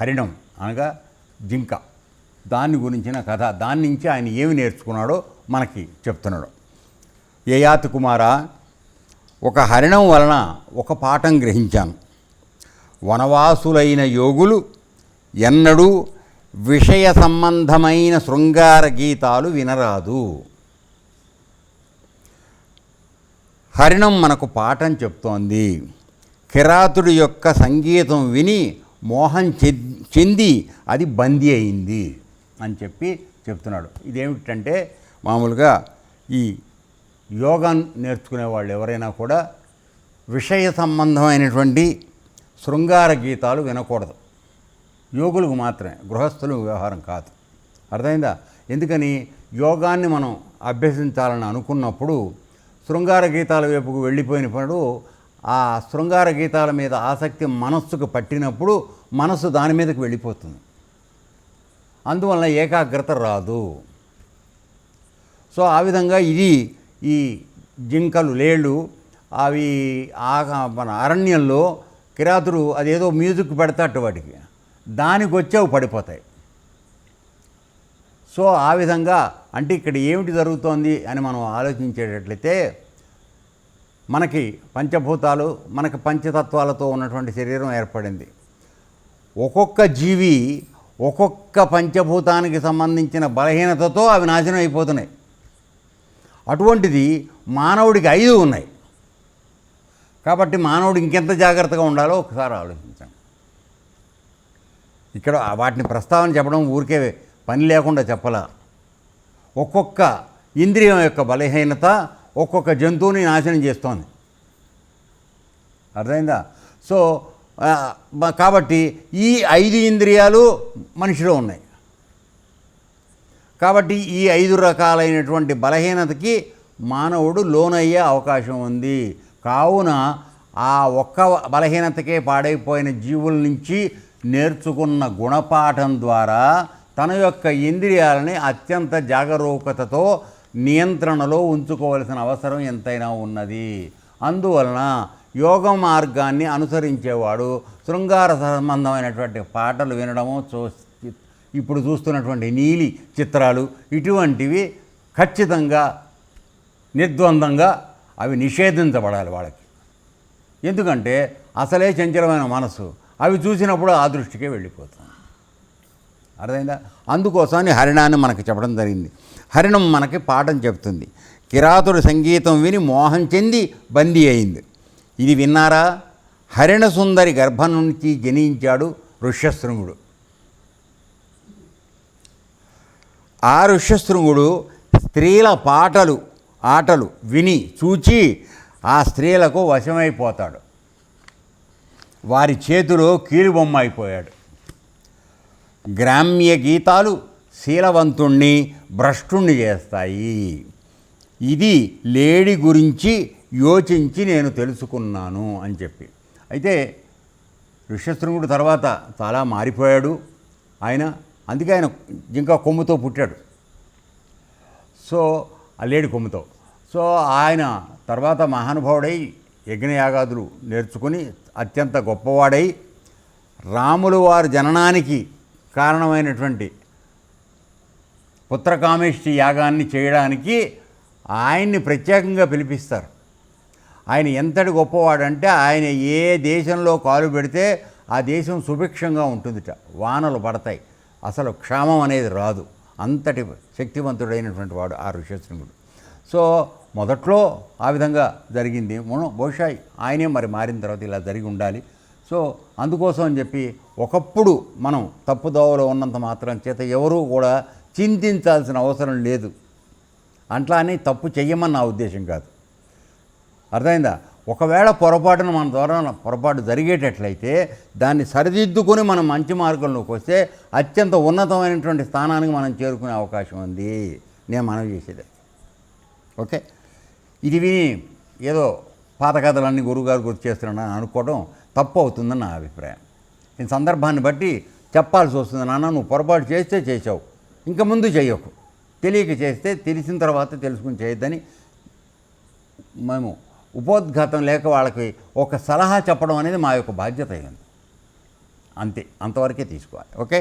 హరిణం అనగా జింక. దాని గురించిన కథ దాని నుంచి ఆయన ఏమి నేర్చుకున్నాడో మనకి చెప్తున్నాడు. యయాతి కుమార ఒక హరిణం వలన ఒక పాఠం గ్రహించాను. వనవాసులైన యోగులు ఎన్నడూ విషయ సంబంధమైన శృంగార గీతాలు వినరాదు. హరిణం మనకు పాఠం చెప్తోంది. కిరాతుడి యొక్క సంగీతం విని మోహం చె- చెంది అది బందీ అయింది అని చెప్పి చెప్తున్నాడు. ఇదేమిటంటే మామూలుగా ఈ యోగా నేర్చుకునే వాళ్ళు ఎవరైనా కూడా విషయ సంబంధమైనటువంటి శృంగార గీతాలు వినకూడదు. యోగులకు మాత్రమే గృహస్థులు వ్యవహారం కాదు. అర్థమైందా? ఎందుకని? యోగాన్ని మనం అభ్యసించాలని అనుకున్నప్పుడు శృంగార గీతాల వైపుకు వెళ్ళిపోయినప్పుడు ఆ శృంగార గీతాల మీద ఆసక్తి మనస్సుకు పట్టినప్పుడు మనస్సు దాని మీదకి వెళ్ళిపోతుంది. అందువలన ఏకాగ్రత రాదు. సో ఆ విధంగా ఇది ఈ జింకలు లేళ్ళు అవి ఆ మన అరణ్యంలో కిరాతుడు అదేదో మ్యూజిక్ పెడతాడు వాటికి. దానికి వచ్చేవి పడిపోతాయి. సో ఆ విధంగా అంటే ఇక్కడ ఏమిటి జరుగుతోంది అని మనం ఆలోచించేటట్లయితే మనకి పంచభూతాలు మనకి పంచతత్వాలతో ఉన్నటువంటి శరీరం ఏర్పడింది. ఒక్కొక్క జీవి ఒక్కొక్క పంచభూతానికి సంబంధించిన బలహీనతతో అవి నాశనం అయిపోతున్నాయి. అటువంటిది మానవుడికి ఐదు ఉన్నాయి. కాబట్టి మానవుడు ఇంకెంత జాగ్రత్తగా ఉండాలో ఒకసారి ఆలోచించండి. ఇక్కడ వాటిని ప్రస్తావన చెప్పడం ఊరికే పని లేకుండా చెప్పలా. ఒక్కొక్క ఇంద్రియం యొక్క బలహీనత ఒక్కొక్క జంతువుని నాశనం చేస్తోంది. అర్థమైందా? సో కాబట్టి ఈ ఐదు ఇంద్రియాలు మనిషిలో ఉన్నాయి. కాబట్టి ఈ ఐదు రకాలైనటువంటి బలహీనతకి మానవుడు లోనయ్యే అవకాశం ఉంది. కావున ఆ ఒక్క బలహీనతకే పాడైపోయిన జీవుల నుంచి నేర్చుకున్న గుణపాఠం ద్వారా తన యొక్క ఇంద్రియాలని అత్యంత జాగరూకతతో నియంత్రణలో ఉంచుకోవలసిన అవసరం ఎంతైనా ఉన్నది. అందువలన యోగ మార్గాన్ని అనుసరించేవాడు శృంగార సంబంధమైనటువంటి పాటలు వినడము చూ ఇప్పుడు చూస్తున్నటువంటి నీలి చిత్రాలు ఇటువంటివి ఖచ్చితంగా నిర్ద్వందంగా అవి నిషేధించబడాలి వాళ్ళకి. ఎందుకంటే అసలే చంచలమైన మనసు. అవి చూసినప్పుడు ఆ దృష్టికే వెళ్ళిపోతుంది. అర్థమైందా? అందుకోసమని హరిణాన్ని మనకి చెప్పడం జరిగింది. హరిణం మనకి పాఠం చెప్తుంది. కిరాతుడు సంగీతం విని మోహం చెంది బందీ అయింది. ఇది విన్నారా? హరిణ సుందరి గర్భం నుంచి జనించాడు ఋష్యశృంగుడు. ఆ ఋష్యశృంగుడు స్త్రీల పాటలు ఆటలు విని చూచి ఆ స్త్రీలకు వశమైపోతాడు. వారి చేతిలో కీలుబొమ్మ అయిపోయాడు. గ్రామ్య గీతాలు శీలవంతుణ్ణి భ్రష్టుణ్ణి చేస్తాయి. ఇది లేడి గురించి యోచించి నేను తెలుసుకున్నాను అని చెప్పి. అయితే ఋష్యశృంగుడు తర్వాత చాలా మారిపోయాడు. ఆయన అందుకే ఆయన ఇంకా కొమ్ముతో పుట్టాడు. సో ఆ లేడి కొమ్ముతో. సో ఆయన తర్వాత మహానుభావుడై యజ్ఞయాగాదులు నేర్చుకుని అత్యంత గొప్పవాడై రాములు వారి జననానికి కారణమైనటువంటి పుత్రకామేష్టి యాగాన్ని చేయడానికి ఆయన్ని ప్రత్యేకంగా పిలిపిస్తారు. ఆయన ఎంతటి గొప్పవాడంటే ఆయన ఏ దేశంలో కాలు పెడితే ఆ దేశం సుభిక్షంగా ఉంటుందిట. వానలు పడతాయి. అసలు క్షామం అనేది రాదు. అంతటి శక్తివంతుడైనటువంటి వాడు ఆ ఋషశృంగుడు సో మొదట్లో ఆ విధంగా జరిగింది. మనం బహుశా ఆయనే మరి మారిన తర్వాత ఇలా జరిగి ఉండాలి. సో అందుకోసం అని చెప్పి ఒకప్పుడు మనం తప్పుదోవలో ఉన్నంత మాత్రం చేత ఎవరూ కూడా చింతించాల్సిన అవసరం లేదు. అట్లా అని తప్పు చెయ్యమని నా ఉద్దేశం కాదు. అర్థమైందా? ఒకవేళ పొరపాటున మన ద్వారా పొరపాటు జరిగేటట్లయితే దాన్ని సరిదిద్దుకొని మనం మంచి మార్గంలోకి వస్తే అత్యంత ఉన్నతమైనటువంటి స్థానానికి మనం చేరుకునే అవకాశం ఉంది. నేను మనవి చేసేది. ఓకే? ఇది విని ఏదో పాత కథలన్నీ గురువుగారు గుర్తు చేస్తున్నాను అనుకోవడం తప్పు అవుతుందని నా అభిప్రాయం. ఈ సందర్భాన్ని బట్టి చెప్పాల్సి వస్తుంది నాన్న నువ్వు పొరపాటు చేస్తే చేసావు ఇంకా ముందు చేయకు తెలియక చేస్తే తెలిసిన తర్వాత తెలుసుకుని చేయొద్దని మేము ఉపోద్ఘాతం లేక వాళ్ళకి ఒక సలహా చెప్పడం అనేది మా యొక్క బాధ్యత అయింది. అంతే అంతవరకే తీసుకోవాలి. ఓకే?